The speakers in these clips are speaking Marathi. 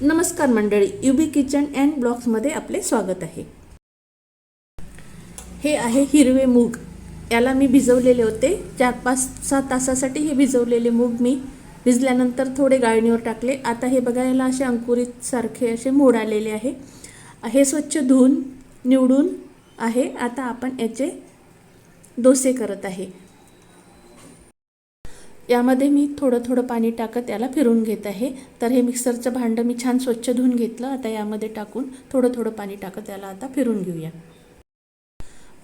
नमस्कार मंडळी युबी किचन अँड ब्लॉग्समध्ये आपले स्वागत आहे. हे आहे हिरवे मूग. याला मी भिजवलेले होते. चार पाच सहा तासासाठी हे भिजवलेले मूग मी भिजल्यानंतर थोडे गाळणीवर टाकले. आता हे बघा याला असे अंकुरित सारखे असे मोड आलेले आहे. हे स्वच्छ धुवून निवडून आहे. आता आपण याचे डोसे करत आहे. यामध्ये मी थोडं थोडं पाणी टाकत याला फिरून घेत आहे. तर हे मिक्सरचं भांडं मी छान स्वच्छ धुवून घेतलं. आता यामध्ये टाकून थोडं थोडं पाणी टाकत याला आता फिरून घेऊया.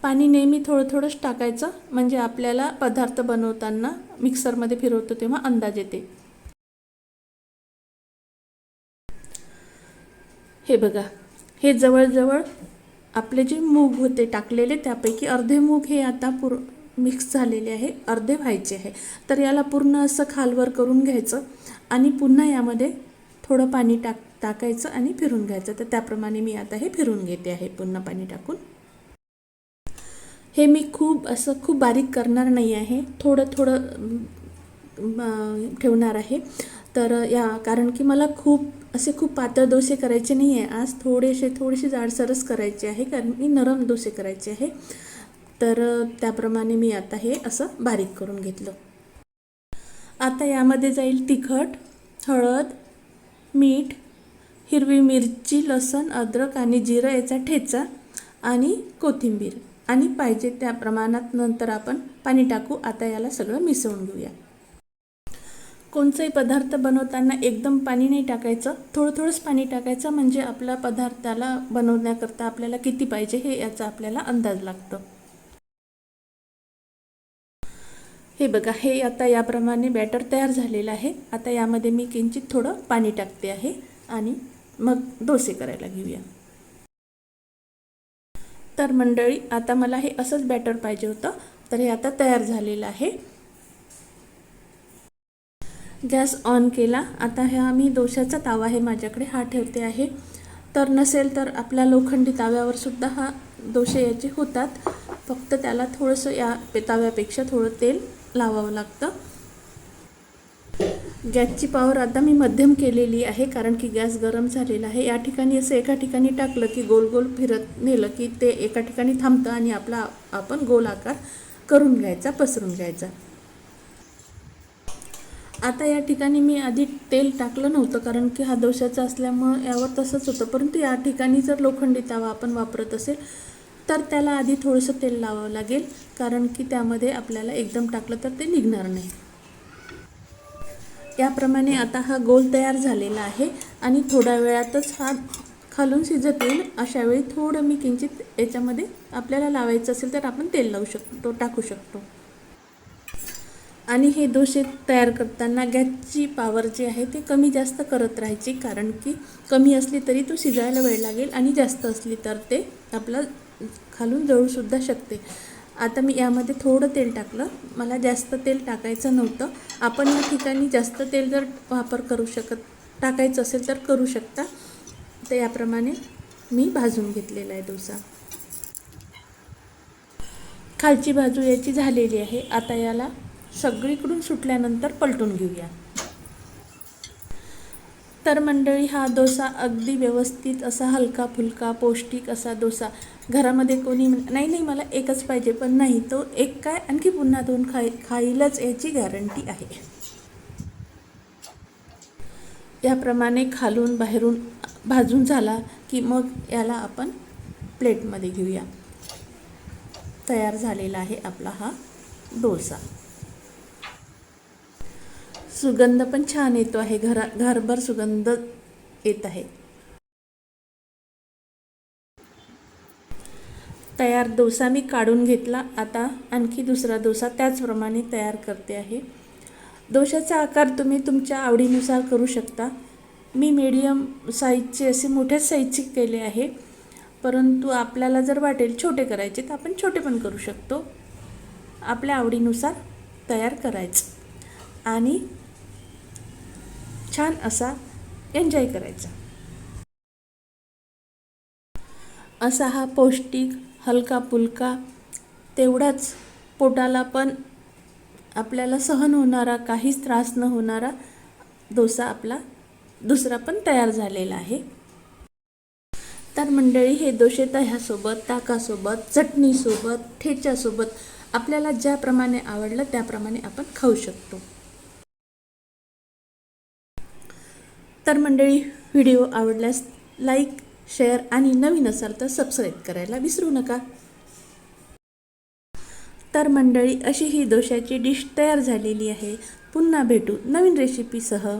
पाणी नेहमी थोडं थोडंच टाकायचं. म्हणजे आपल्याला पदार्थ बनवताना मिक्सरमध्ये फिरवतो तेव्हा अंदाज येते. हे बघा. हे जवळजवळ आपले जे मूग होते टाकलेले त्यापैकी अर्धे मूग हे आता पूर मिक्स झालेले आहे अर्धे व्हायचे आहे. तर याला पूर्ण असं खालवर करून घ्यायचं आणि पुन्हा यामध्ये थोडं पाणी टाक टाकायचं आणि फिरून घ्यायचं. तर त्याप्रमाणे मी आता हे फिरून घेते आहे पुन्हा पाणी टाकून. हे मी खूप असं खूप बारीक करणार नाही आहे. थोडं थोडं ठेवणार आहे. तर या कारण की मला खूप असे खूप पातळ डोसे करायचे नाही आहे आज थोडेसे थोडेसे जाडसरच करायचे आहे कारण मी नरम डोसे करायचे आहे. तर त्याप्रमाणे मी आता हे असं बारीक करून घेतलं. आता यामध्ये जाईल तिखट हळद मीठ हिरवी मिरची लसण अद्रक आणि जिरं याचा ठेचा आणि कोथिंबीर. आणि पाहिजे त्या प्रमाणात नंतर आपण पाणी टाकू. आता याला सगळं मिसळून घेऊया. कोणचाही पदार्थ बनवताना एकदम पाणी नाही टाकायचं. थोडं थोडंच पाणी टाकायचं म्हणजे आपल्या पदार्थाला बनवण्याकरता आपल्याला किती पाहिजे हे याचा आपल्याला अंदाज लागतो. हे बघा हे आता याप्रमाणे बॅटर तयार झालेलं आहे. आता यामध्ये मी किंचित थोडं पाणी टाकते आहे आणि मग डोसे करायला घेऊया. तर मंडळी आता मला हे असंच बॅटर पाहिजे होतं. तर हे आता तयार झालेलं आहे. गॅस ऑन केला. आता ह्या मी डोशाचा तावा आहे माझ्याकडे हा ठेवते आहे. तर नसेल तर आपल्या लोखंडी ताव्यावर सुद्धा हा दोशे याचे होतात. फक्त त्याला थोडंसं या ताव्यापेक्षा थोडं तेल लावावं लागतं. गॅसची पॉवर आता मी मध्यम केलेली आहे कारण की गॅस गरम झालेला आहे. या ठिकाणी असं एका ठिकाणी टाकलं की गोल गोल फिरत नेलं की ते एका ठिकाणी थांबतं आणि आपला आपण गोल आकार करून घ्यायचा पसरून घ्यायचा. आता या ठिकाणी मी आधी तेल टाकलं नव्हतं कारण की हा दोशाचा असल्यामुळं यावर तसंच होतं. परंतु या ठिकाणी जर लोखंडी तवा आपण वापरत असेल तर त्याला आधी थोडंसं तेल लावावं लागेल कारण की त्यामध्ये आपल्याला एकदम टाकलं तर ते निघणार नाही. याप्रमाणे आता हा गोल तयार झालेला आहे आणि थोड्या वेळातच हा खालून शिजत येईल अशा वेळी थोडं मी किंचित याच्यामध्ये आपल्याला लावायचं असेल तर आपण तेल लावू शकतो टाकू शकतो. आणि हे डोसे तयार करताना गॅसची पॉवर जी आहे ते कमी जास्त करत राहायची कारण की कमी असली तरी तो शिजायला वेळ लागेल आणि जास्त असली तर ते आपलं खालून जळूसुद्धा शकते. आता मी यामध्ये थोडं तेल टाकलं. मला जास्त तेल टाकायचं नव्हतं. आपण या ठिकाणी जास्त तेल जर वापर करू शकत टाकायचं असेल तर करू शकता. तर याप्रमाणे मी भाजून घेतलेला आहे डोसा. खालची बाजू याची झालेली आहे. आता याला सगळीकडून सुटल्यानंतर पलटून घेऊया. तर मंडळी हा डोसा अगदी व्यवस्थित असा हलका फुलका पौष्टिक असा डोसा. घरामध्ये कोणी नाही नाही मला एकच पाहिजे पण नाही तो एक काय आणखी पुन्हा दोन खाई खाईलच याची गॅरंटी आहे. याप्रमाणे खालून बाहेरून भाजून झाला की मग याला आपण प्लेटमध्ये घेऊया. तयार झालेला आहे आपला हा डोसा. सुगंध पण छान येतो आहे. घरा घरभर सुगंध येत आहे. तयार डोसा मी काढून घेतला. आता आणखी दुसरा डोसा त्याचप्रमाणे तयार करते आहे. डोशाचा आकार तुम्ही तुमच्या आवडीनुसार करू शकता. मी मीडियम साईजचे असे मोठ्या साईजचे केले आहे. परंतु आपल्याला जर वाटेल छोटे करायचे तर आपण छोटे पण करू शकतो. आपल्या आवडीनुसार तयार करायचं. आणि छान असा एन्जॉय करायचा. असा हा पौष्टिक हलका पुलका तेवढाच पोटाला पण आपल्याला सहन होणारा काहीच त्रास न होणारा डोसा आपला दुसरा पण तयार झालेला आहे. तर मंडळी हे दोशे दह्यासोबत ताकासोबत चटणीसोबत ठेच्यासोबत आपल्याला ज्याप्रमाणे आवडलं त्याप्रमाणे आपण खाऊ शकतो. तर मंडळी व्हिडिओ आवडल्यास लाईक शेअर आणि नवीन असाल तर सबस्क्राईब करायला विसरू नका. तर मंडळी अशी ही दोशाची डिश तयार झालेली आहे. पुन्हा भेटू नवीन रेसिपीसह